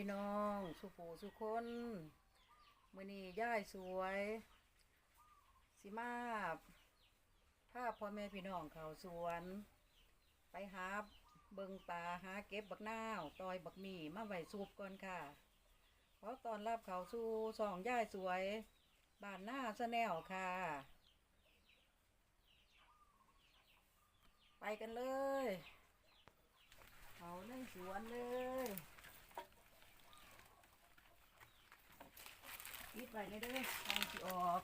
พี่น้อง สุผูสุคนมือนี้ย่ายสวย สิมาพาพ่อแม่พี่น้องเขาสวน ไปหาเบิงปลาหาเก็บบักนาวตอยบักหมี่มาไหว้ซุปก่อนค่ะขอตอนรับเขาสู่สองย่ายสวย บ้านหน้าสแนลค่ะ ไปกันเลย เขาในสวนเลย ปิดไว้ในเด้อทางสิออก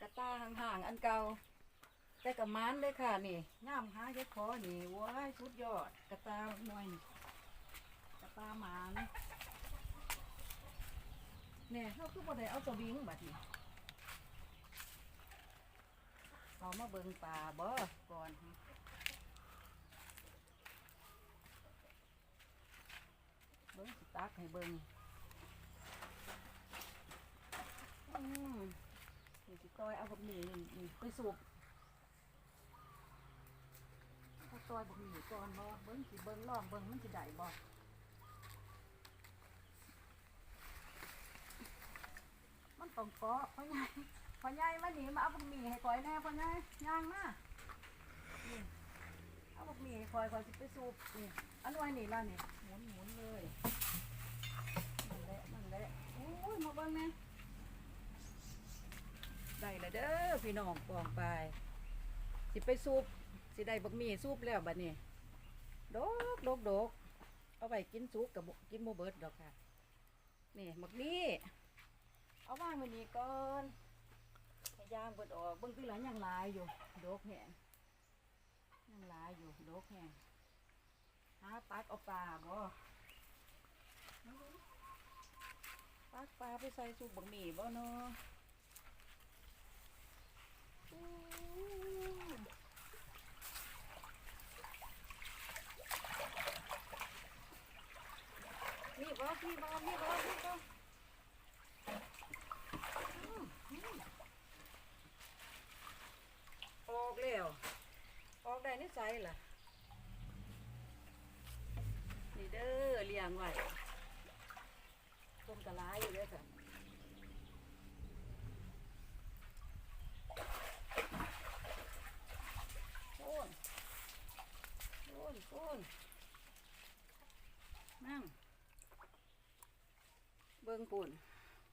กระตาห่างๆอันเก่าแต่กับมันเลยค่ะนี่ย่ามหาเย็ดคอนี่ว้ายสุดยอดกระตาหน่อยนี่กระตาหมานเนี่ยเขาคือบ่ได้เอาสวิงบัดนี้เอามาเบิงป่าบ่ก่อน เบิ้งสิตักให้เบิ้งอืมนี่สิต้อยเอาบักหมี่นี่ไปสูบเอาต้อยบักหมี่ก่อนบ่เบิ้งสิเบิ้งลองเบิ้งมันสิได้บ่มันต้องเกาะเพราะไงพ่อใหญ่มาหนีมาเอาบะหมี่ให้คอยแน่พ่อใหญ่ย่างมานี่เอา บะหมี่คอยคอยสิไปสูบนี่อันไว้นี่ล่ะนี่หมุนหมุนเลยนั่นแหละนั่นแหละโอ้ยมาเบิ่งแม่ได้ละเด้อพี่น้องปองไป สิไปสูบสิได้บะหมี่สูบแล้วบัดนี้ดกดกดกเอาไว้กินสุกกับกินโมเบิร์ดดอกค่ะ นี่หมักนี้เอาว่างไว้นี่ก่อนพยายามกดออกเบิ่งคือหลังยังหลายอยู่โดกแห้ง ยังหลายอยู่ดกแห้งหาปักเอาปลาบ่ปักปลาไปใส่ซุปบักหมี่บ่เนาะนี่บ่นี่บ่นี่บ่นี่บ่ออกแล้ว ออกได้นิสัยล่ะ นี่เด้อเลี้ยงไว้ต้มกะลาอยู่เด้อค่ะโอนโอนโอนนั่ง เบิ่งปุ่น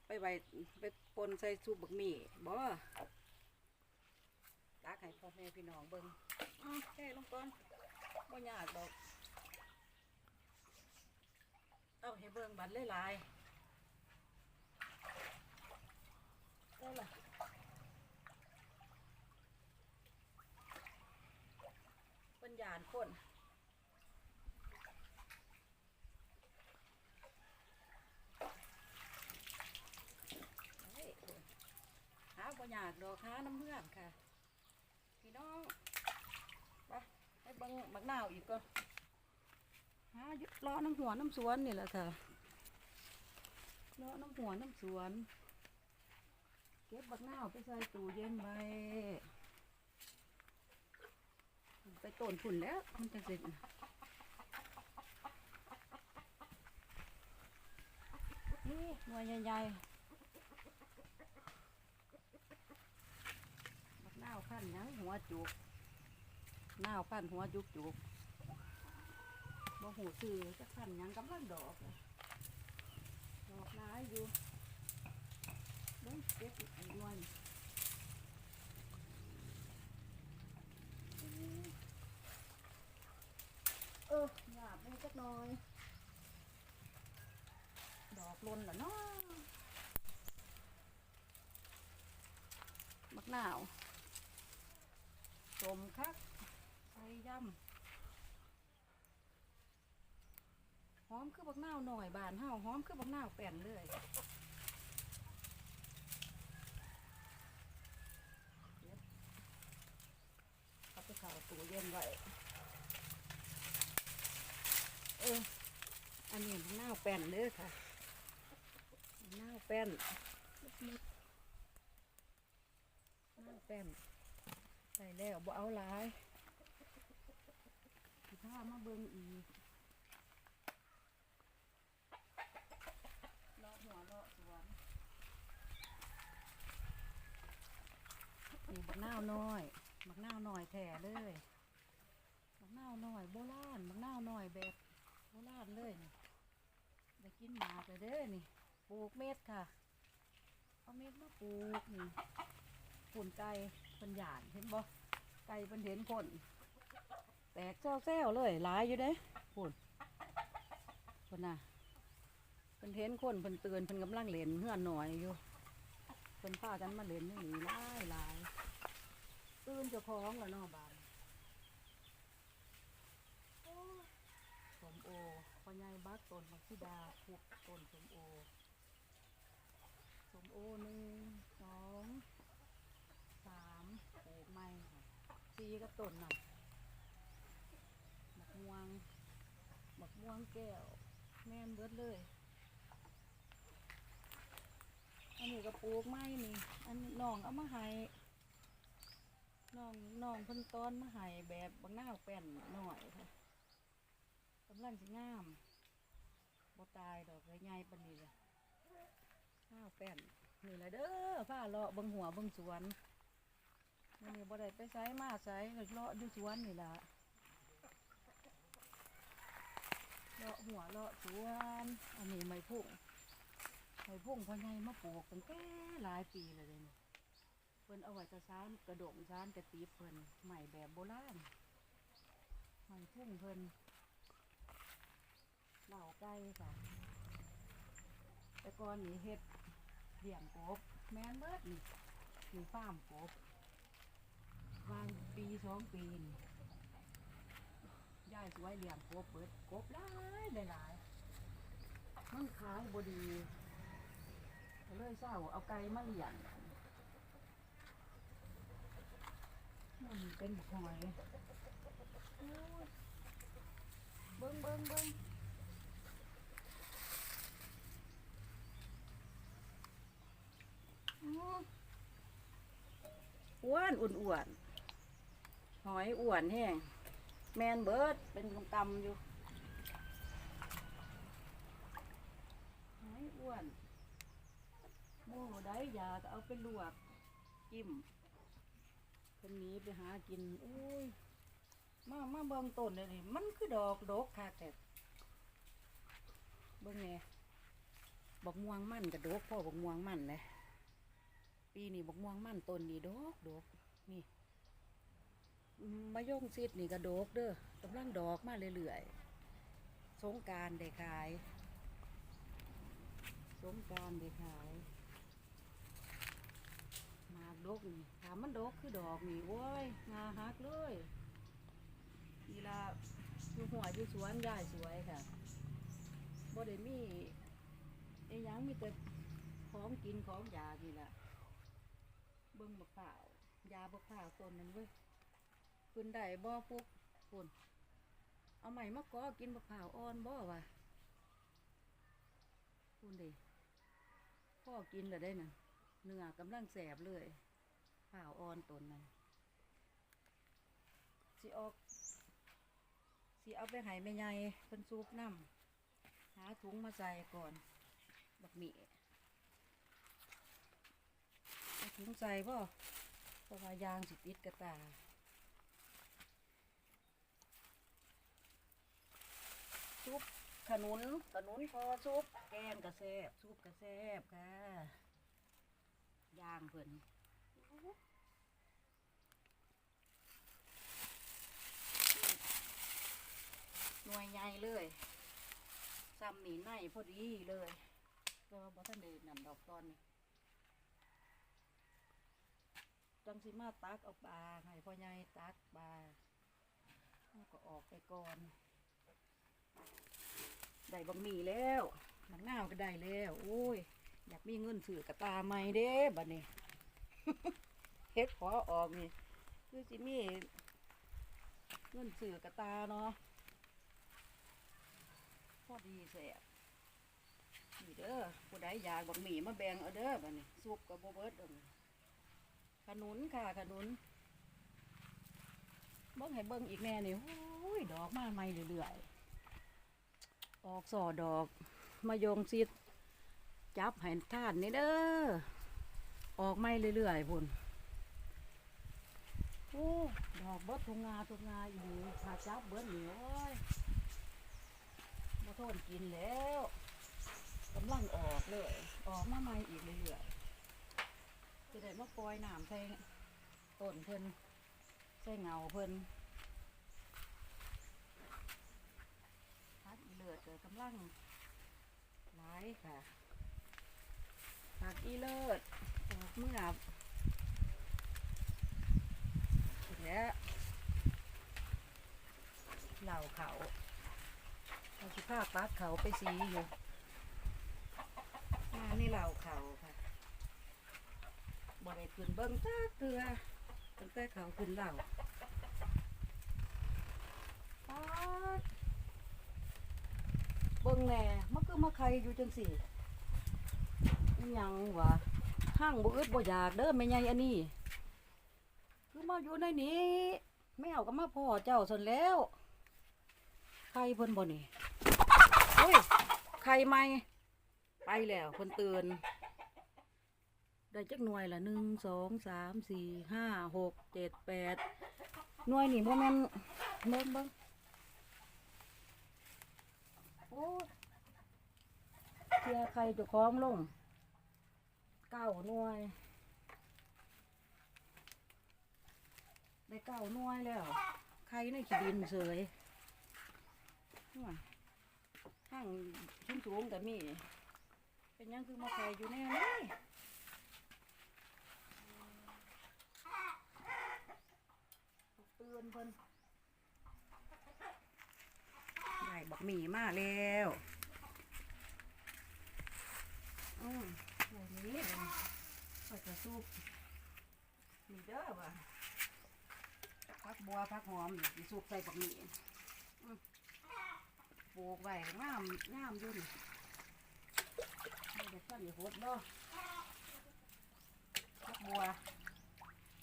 ไปไว้ไปปนใส่ซุปบักหมี่บ่ ตักให้พ่อแม่พี่น้องเบิ่งแค่ลงก่อนบ่ยากดอกเอาให้เบิ่งบัดหลายๆได้ล่ะปัญญาคนเฮ้ยหาบ่ยากดอกหาน้ำเพื่อนค่ะ น้องไปไปเบังบักนาวอีกก่อนหาอยู่รอน้ำหัวน้ำสวนนี่แหละค่ะรอน้ำหัวน้ำสวนเก็บบักนาวไปใส่ตู้เย็นไว้ไปต้นผุ่นแล้วมันจะเสร็จนี่หน่วยใหญ่ๆ บักนาวพันยังหัวจุกนาวพันหัวจุกจุกบ่หูซื้อจะพันยังกำลังดอกเลยดอกร้ายอยู่เบิ้งเก็บอีกอันหน่วยเออหยาบไปจักหน่อย ดอกลนแล้วเนาะบักนาว สมคักใส่ยำหอมคือบักนาวหน่อยบานเฮาหอมคือบักนาวแป่นเลยเอาไปข้าตู้เย็นไว้เอออันนี้บักนาวแป่นเลยค่ะบักนาวแป่นนิดๆบักนาวแป่น ส่แล้วบ่เอาหลายพามาเบิ่งอีกเลาะหัวเลาะสวนนี่บักนาวน้อยบักนาวน้อยแท้เลยบักนาวน้อยโบราณบักนาวน้อยแบบโบราณเลยนี่ได้กินหมากเลยเด้อนี่ปลูกเม็ดค่ะ เอาเม็ดมาปลูกนี่ฝุ่นไก่ ป็นหยานเห็นบ่ไก่เป็นเห็นคนแตกเจ้าแซวเลยหลายอยู่เด้พุ่นพุ่นน่ะเพิ่นเห็นคนเพิ่นเตือนเพิ่นกำลังเล่นเฮือนหน่อยอยู่เพิ่นพากันมาเล่นนี่หลายหลายตื่นเจ้าของแล้วเนาะบานสมโอพ่อใหญ่บักตนมักซิดาพุกตนสมโอสมโอหนึ่งสองสามปลูกไม้ค่ะ สี่ก็ต้นน่ะบักม่วงบักม่วงแก้ว แม่นเบิดเลย อันนี้ก็ปลูกไม้นี่ อันน้องเอามาให้น้องน้องเพิ่นต้อนมาให้แบบบางหน้าแป้นหน่อยค่ะกำลังสิงามบ่ตายดอกเลยใหญ่ปานนี้เลยข้าแป้นนี่แหละเด้อผ้าเลาะบิ่งหัวบิ่งสวน มื้อนี้บ่ได้ไปไสมาไสเลาะอยู่สวนนี่ล่ะเลาะหัวเลาะสวน อันนี้ไม้พุ่งไม้พุ่งพ่อใหญ่มาปลูกตั้งแต่หลายปีเลยเนี่เพิ่นเอาไว้จะซานกระดงซานกระตีเพิ่นใหม่แบบโบราณไม้พุ่งเพิ่นเหล่าไก่ค่ะ แต่ก่อนนี่เฮ็ดเลี้ยงกบแม่นเบิดนี่อยู่ฟาร์มกบ วางปีสองปีนี่ยายสวยเลี้ยงกบเบิดกบหลายหลายหลายมันขายบดีก็เลยเศร้าเอาไก่มาเลี้ยงมันเป็นบุกหอยโอ้ยเบิ้งเบิ้งเบิ้งอื้ออ้วนอ้วน หอยอ้วนแห้งแมนเบิร์ดเป็นกำๆอยู่ หอยอ้วนโม่ได้ยาก็เอาไปลวกจิ้มคนนี้ไปหากินอุ้ยมามาเบิ่งต้นเลยนี่มันคือดอกดกค่ะแต่เบิ่งไงบอกม่วงมันกระดกพ่อบอกม่วงมันเลยปีนี้บอกม่วงมันต้นนี้ดกดกนี่ มะยงซิดนี่กระโดกเด้อกำลังดอกมาเรื่อยๆสงการได้ขาย สงการได้ขายมากดกนี่ถามมันดกคือดอกนี่โว้ยงาหักเลยนี่ละอยู่หัวอยู่สวนยายสวยค่ะบ่ได้มีไอ้ยังมีแต่ของกินของยานี่ละเบิ่งบักเปล่าวยาบักเปล่าวต้นนั้นเว้ย คุณได้บ่ปุ๊กคุณเอาใหม่มาก็กินมะพร้าวอ่อนบ่วะคุณดิพ่อกินแล้วได้น่ะเนื้อกำลังแสบเลยพร้าวอ่อนต้นนั้นสิออกสิเอาไปให้แม่ใหญ่เพิ่นซุปน้ำหาถุงมาใส่ก่อนบักหมี่ถุงใส่บ่เพราะว่ายางสิติดกระตา ซุปขนุนขนุนพอซุปแกงกระแซบซุปกระแซบค่ะย่างเพิ่นหน่วยใหญ่เลยซ้ำหนีในพอดีเลยก็บ่ทันได้นั่นดอกตอนนี้จังสิมาตักเอาปลาให้พ่อใหญ่ตักปลาก็ออกไปก่อน ได้บะหมี่แล้วหนังหน้าวก็ได้แล้ว โอ้ย อยากมีเงินซื้อกระตาใหม่เด้บัดนี้เฮ็ดขอออกนี่คือสิมีเงินซื้อกระตาเนาะพอดีแสบนี่เด้อผู้ใดอยากบะหมี่มาแบ่งเอาเด้อบัดนี้ซุปกับโบเบิร์ดเอขนุนค่ะขนุนเบิ่งให้เบิ่งอีกแน่นี่โอ้ยดอกมาใหม่เรื่อยๆ ออกสอดอกมายงซิดจับให้ท่านนี่เด้อออกใหม่เรื่อยๆพุ่นโอ้ดอกเบิดทุงงาทุงงาอีหลีถ้าจับเบิดนี่โอ้ยมาทนกินแล้วกำลังออกเลย ออกมาใหม่อีกเรื่อยๆจะได้มาปล่อยน้ำใส่ต้นเพิ่นใส่เงาเพิ่นพั กอีเกิดกำลังหลายค่ะผักอีเลิศออกเมื่อบอีกแล้วเหล่าเขาเราชิพาปักเขาไปสีอยู่มานี่เหล่าเขาค่ะบ่ได้ขึ้นเบิ้งจ้าเกลือตั้งแต่เขาขึ้นเหล่าป๊าด เบิ่งแหน่มันคือมาใครอยู่จังสี่ยังวะห้างบ่อึดบ่อยากเด้อแม่ใหญ่อันนี้ คือมาอยู่ในนี้ แมวก็มาพ่อเจ้าซนแล้ว ใครเพิ่นบ่นี่เฮ้ยใครไหมไปแล้วเพิ่นตื่นได้จักหน่วยละหนึ่งสองสามสี่ห้าหกเจ็ดแปดหน่วยนี่บ่แม่นเบิ่งเบิ่ง โอ้เคียร์ใครจะคล้องลงเก้าหน่วย ได้เก้าหน่วยแล้ว ใครในขี้ดินเสยห้างชุ่มสูงแต่มี เป็นยังคือมาใครอยู่แน่นี่เตือนเพิ่น ได้ บักหมี่มาแล้วอืมอย่างนี้ก็จะซุปมีเด้อว่ะพักบัวพักหอมนี่สิซุปใส่บักหมี่อืมปลูกไว้งามงามอยู่นี่ไม่ได้ต้นอย่าหดเนาะพักบัว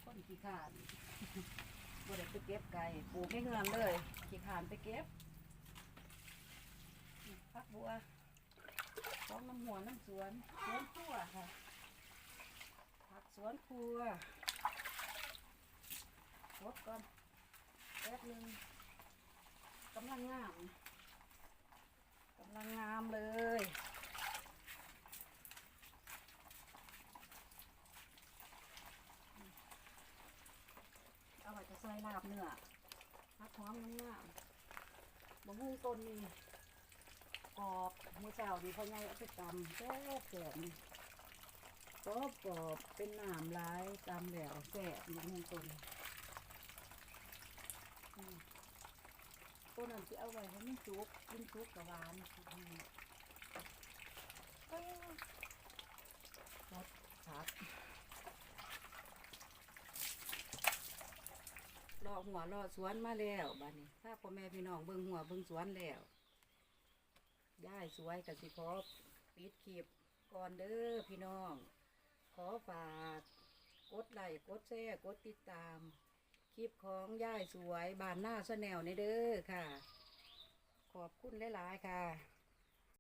คนขี้ขานบัได้ไปเก็บไก่ปลูกไม่เฮือนเลยขี้ขานไปเก็บ ผักบัวของน้ำหัวน้ำสวนสวนครัวค่ะ ผักสวนครัวรดก่อนแป๊บหนึงกำลังงามกำลังงามเลยเอาไว้จะใส่ลาบเนื้อผักหอมงามๆมะม่วงต้นนี่ กรอบเมื่อเช้าดีพ่อใหญ่เอาไปตำแซ่บแซ่บกรอบกรอบเป็นหน้ำลายตำแล้วแซ่บอย่างนี้ต้นต้นนั้นที่เอาไว้ให้มันสุกกินสุกกับหวานอืมเอ้ยรสชัดรอหัวรอสวนมาแล้วบัดนี้ถ้าพ่อแม่พี่น้องเบิ่งหัวเบิ่งสวนแล้ว ย่ายสวยกับสิขอปิดคลิปก่อนเด้อพี่น้อง ขอฝากกดไลค์กดแชร์กดติดตาม คลิปของย่ายสวยบานหน้าสแนวในเด้อค่ะ ขอบคุณหลาย ๆ ค่ะ